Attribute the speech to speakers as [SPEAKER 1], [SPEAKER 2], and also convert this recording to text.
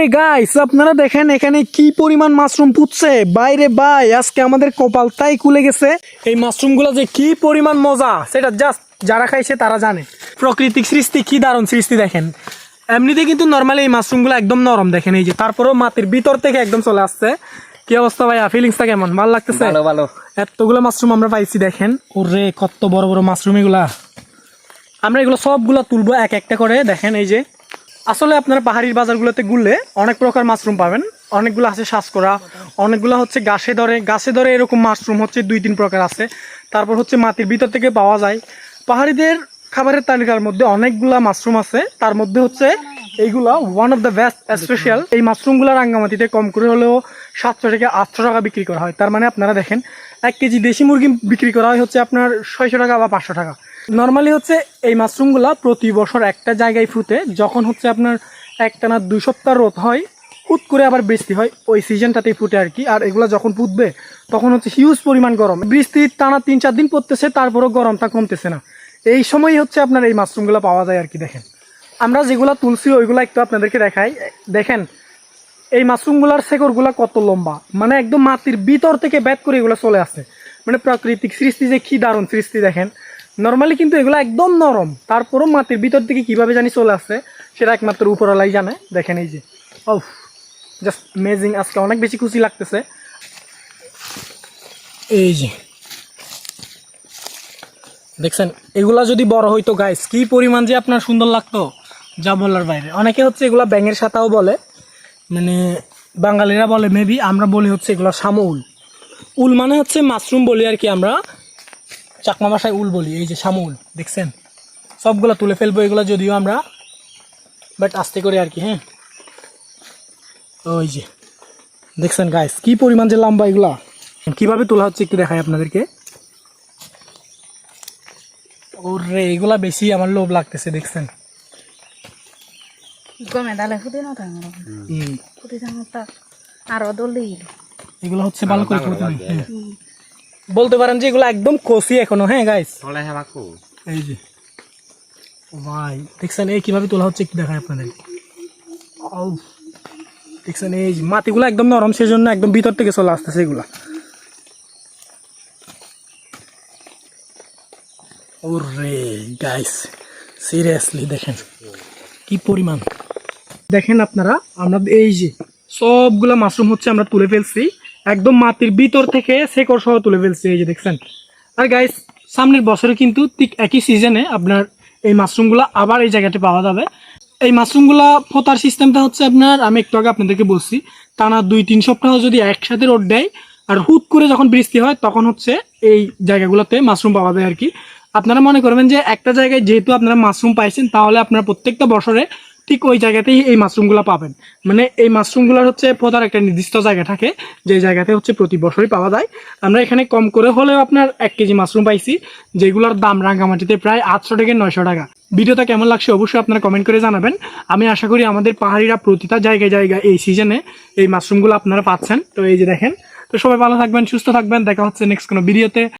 [SPEAKER 1] ওরে গাইস আপনারা দেখেন এখানে কি পরিমাণ মাশরুম পুচ্ছে বাইরে বাই আজকে আমাদের কপাল তাই খুলে গেছে। এই মাশরুমগুলো যে কি পরিমাণ মজা সেটা জাস্ট যারা খাইছে তারা জানে। প্রাকৃতিক সৃষ্টি কি দারুণ সৃষ্টি দেখেন। এমনিতে কিন্তু নর্মালি এই মাশরুমগুলো একদম নরম দেখেন এই যে তারপরেও মাটির ভিতর থেকে একদম চলে আসছে। কি অবস্থা ভাইয়া? ফিলিংসটা কেমন? ভালো লাগতেছে?
[SPEAKER 2] ভালো ভালো।
[SPEAKER 1] এতগুলো মাশরুম আমরা পাইছি দেখেন। ওরে কত বড় বড় মাশরুম এগুলা। আমরা এগুলো সবগুলো তুলবো এক একটা করে দেখেন এই যে। আসলে আপনারা পাহাড়ির বাজারগুলোতে ঘুরলে অনেক প্রকার মাশরুম পাবেন। অনেকগুলো আছে করা অনেকগুলো হচ্ছে গাছে ধরে। গাছে ধরে এরকম মাশরুম হচ্ছে দুই তিন প্রকার আছে। তারপর হচ্ছে মাটির ভিতর থেকে পাওয়া যায়। পাহাড়িদের খাবারের তালিকার মধ্যে অনেকগুলা মাশরুম আছে। তার মধ্যে হচ্ছে এইগুলা one of the best special এই মাশরুমগুলো রাঙ্গামাটিতে কম করে হলেও সাতশো থেকে আটশো টাকা বিক্রি করা হয়। তার মানে আপনারা দেখেন, এক কেজি দেশি মুরগি বিক্রি করা হয় হচ্ছে আপনার ছয়শো টাকা বা পাঁচশো টাকা। নর্মালি হচ্ছে এই মাশরুমগুলা প্রতি বছর একটা জায়গায় ফুটে। যখন হচ্ছে আপনার একটানা দুই সপ্তাহ রোদ হয়, হুট করে আবার বৃষ্টি হয়, ওই সিজনটাতেই ফুটে আর কি। আর এগুলো যখন ফুটবে, তখন হচ্ছে হিউজ পরিমাণ গরম। বৃষ্টি টানা তিন চার দিন পড়তেছে, তারপরও গরমটা কমতেছে না। এই সময়ই হচ্ছে আপনার এই মাশরুমগুলো পাওয়া যায় আর কি, দেখেন। আমরা যেগুলা তুলছি, ওইগুলো একটু আপনাদেরকে দেখাই। দেখেন, এই মাশরুমগুলার শেকড়গুলা কত লম্বা। মানে একদম মাটির ভিতর থেকে ব্যাট করে এগুলো চলে আসে মানে প্রাকৃতিক সৃষ্টি যে কী দারুণ সৃষ্টি, দেখেন। নর্মালি কিন্তু এগুলো একদম নরম। তারপরও মাটির ভিতর থেকে কীভাবে জানি চলে আসছে, সেটা একমাত্র উপরওয়ালাই জানে। দেখেন এই যে। ও জাস্ট মেজিং আজকে অনেক বেশি খুশি লাগতেছে। এই যে। দেখছেন, এগুলা যদি বড় হইতো গাইস কি পরিমাণ যে আপনার সুন্দর লাগতো, যা বলার বাইরে। অনেকে হচ্ছে এগুলা ব্যাঙের সাথাও বলে। মানে বাঙালিরা বলে মেবি আমরা বলি হচ্ছে এগুলো শামউল উল মানে হচ্ছে মাশরুম বলি আর কি আমরা। চাকমা ভাষায় উল বলি এই যে শামউল দেখছেন? সবগুলা তুলে ফেলব এগুলো যদিও আমরা বাট আস্তে করে আর কি হ্যাঁ? ওই যে দেখছেন গাইস কি পরিমাণ যে লম্বা এগুলা। কীভাবে তোলা হচ্ছে একটু দেখাই আপনাদেরকে। ওরে এগুলা বেশি আমার লোভ লাগতেছে দেখছেন? এগুলো? হচ্ছে ভালো করে হ্যাঁ। বলতে পারেন যে এগুলো একদম কষি এখনও হ্যাঁ গাইস
[SPEAKER 2] হ্যাঁ
[SPEAKER 1] এই যে। ভাই দেখছেন এই কীভাবে তোলা হচ্ছে কি দেখায় আপনাদের দেখছেন এই যে মাটিগুলো একদম নরম সেজন্য একদম ভিতর থেকে চলে আসতেছে এগুলা। ওরে গাইস সিরিয়াসলি দেখেন। কি পরিমাণ। দেখেন আপনারা আমরা এই যে সবগুলা মাশরুম হচ্ছে আমরা তুলে ফেলছি। একদম মাটির ভিতর থেকে শেকড় সহ তুলে ফেলছে, এই যে দেখছেন। আর গাইস সামনের বছরে কিন্তু ঠিক একই সিজনে আপনার এই মাশরুমগুলো আবার এই জায়গাতে পাওয়া যাবে। এই মাশরুমগুলা পোতার সিস্টেমটা হচ্ছে আপনার, আমি একটু আগে আপনাদেরকে বলছি, টানা দুই, তিন সপ্তাহ যদি একসাথে রোড দেয়, আর হুট করে যখন বৃষ্টি হয়, তখন হচ্ছে এই জায়গাগুলোতে মাশরুম পাওয়া যায় আর কি। আপনারা মনে করবেন যে একটা জায়গায় যেহেতু আপনারা মাশরুম পাইছেন, তাহলে আপনারা প্রত্যেকটা বছরে ঠিক ওই জায়গাতেই এই মাশরুমগুলো পাবেন। মানে এই মাশরুমগুলোর হচ্ছে প্রধান একটা নির্দিষ্ট জায়গা থাকে, যে জায়গাতে হচ্ছে প্রতি বছরই পাওয়া যায়। আমরা এখানে কম করে হলেও আপনার এক কেজি মাশরুম পাইছি, যেগুলোর দাম রাঙ্গামাটিতে প্রায় আটশো থেকে নয়শো টাকা। ভিডিওটা কেমন লাগছে অবশ্যই আপনারা কমেন্ট করে জানাবেন। আমি আশা করি আমাদের পাহাড়িরা প্রতিটা জায়গায় জায়গায় এই সিজনে এই মাশরুমগুলো আপনারা পাচ্ছেন। তো এই যে দেখেন, তো সবাই ভালো থাকবেন, সুস্থ থাকবেন। দেখা হচ্ছে নেক্সট কোনো ভিডিওতে